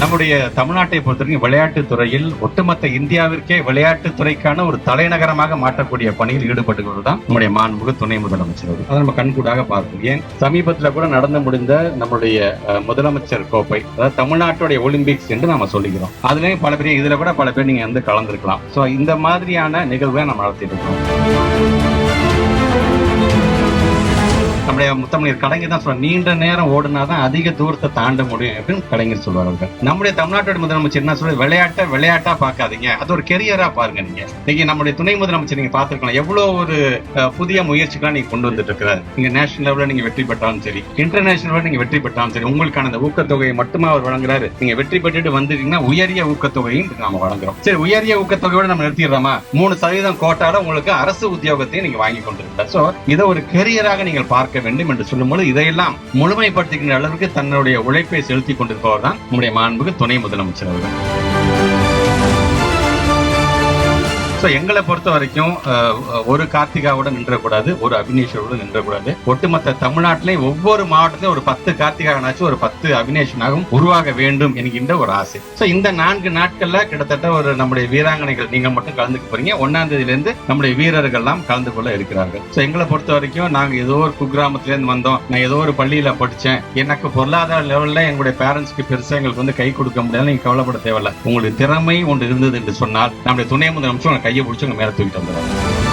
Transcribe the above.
நம்முடைய தமிழ்நாட்டை பொறுத்தவரைக்கும் விளையாட்டுத் துறையில் ஒட்டுமொத்த இந்தியாவிற்கே விளையாட்டுத் துறைக்கான ஒரு தலைநகரமாக மாற்றக்கூடிய பணியில் ஈடுபட்டுகிறது தான் நம்முடைய மாண்புமிகு துணை முதலமைச்சர் அதை நம்ம கண்கூடாக பார்க்கணும். ஏன்? சமீபத்தில் கூட நடந்து முடிந்த நம்முடைய முதலமைச்சர் கோப்பை அதாவது தமிழ்நாட்டுடைய ஒலிம்பிக்ஸ் என்று நாம சொல்லிக்கிறோம். அதுலயும் பல பேர் இதுல கூட பல பேர் நீங்க வந்து கலந்துருக்கலாம். ஸோ இந்த மாதிரியான நிகழ்வை நம்ம நடத்திட்டு இருக்கோம். நம்முடைய முத்தமிழர் கலைஞர் தான் சொல்றாங்க நீண்ட நேரம் ஓடுனாதான் அதிக தூரத்தை தாண்ட முடியும் அப்படின்னு கலைஞர் சொல்வார்கள் நம்முடைய தமிழ்நாட்டோட முதலமைச்சர் என்ன சொல்ற விளையாட்டை விளையாட்டா பார்க்காதீங்க. அது ஒரு கெரியரா பாருங்க நீங்க. நீங்க நம்முடைய துணை முதலமைச்சர் நீங்க பாத்துருக்கலாம் எவ்வளவு ஒரு புதிய முயற்சிகளை நீங்க கொண்டு வந்துட்டு இருக்கிறாரு நீங்க நேஷனல் லெவல நீங்க வெற்றி பெற்றாலும் சரி இன்டர்நேஷனல் லெவலில் நீங்க வெற்றி பெற்றாலும் சரி உங்களுக்கான அந்த ஊக்கத்தொகையை மட்டுமே அவர் வழங்குறாரு? நீங்க வெற்றி பெற்றுட்டு வந்துட்டீங்கன்னா உயரிய ஊக்கத்தொகையும் நாம வழங்குறோம். சரி உயரிய ஊக்கத்தொகையோட நம்ம நிறுத்திடுறோமா மூணு சதவீதம் கோட்டால உங்களுக்கு அரசு உத்தியோகத்தையும் நீங்க வாங்கி கொண்டிருக்கிறார் சோ இதை ஒரு கெரியராக நீங்கள் பார்க்க வேண்டும் என்று சொல்லும்போது இதையெல்லாம் முழுமைப்படுத்துகின்ற அளவுக்கு தன்னுடைய உழைப்பை செலுத்தி கொண்டிருப்பவர் தான் நம்முடைய மாண்புக்கு துணை முதலமைச்சர் அவர்கள். ஸோ எங்களை பொறுத்த வரைக்கும் ஒரு கார்த்திகாவோட நின்றக்கூடாது ஒரு அபினேஷோட நின்றக்கூடாது. ஒட்டுமொத்த தமிழ்நாட்டிலே ஒவ்வொரு மாவட்டத்திலும் ஒரு பத்து கார்த்திகானாச்சும் ஒரு பத்து அபினேஷனாகவும் உருவாக வேண்டும் என்கின்ற ஒரு ஆசை. ஸோ இந்த நான்கு நாட்கள்ல கிட்டத்தட்ட ஒரு நம்முடைய வீராங்கனைகள் நீங்க மட்டும் கலந்துக்க போறீங்க. ஒன்னாம் தேதியிலேருந்து நம்முடைய வீரர்கள் எல்லாம் கலந்து கொள்ள இருக்கிறார்கள். ஸோ எங்களை பொறுத்த வரைக்கும் நாங்க ஏதோ ஒரு குக்கிராமத்திலேருந்து வந்தோம். நான் ஏதோ ஒரு பள்ளியில படிச்சேன். எனக்கு பொருளாதார லெவல்ல எங்களுடைய பேரண்ட்ஸ்க்கு பெருசாக எங்களுக்கு வந்து கை கொடுக்க முடியாது நீங்க கவலைப்பட தேவையில்ல. உங்களுக்கு திறமை ஒன்று இருந்தது என்று சொன்னால் நம்முடைய துணை முதலமைச்சர் கையை பிடிச்சி உங்க மேல தூக்கிட்டு வந்துடுறாங்க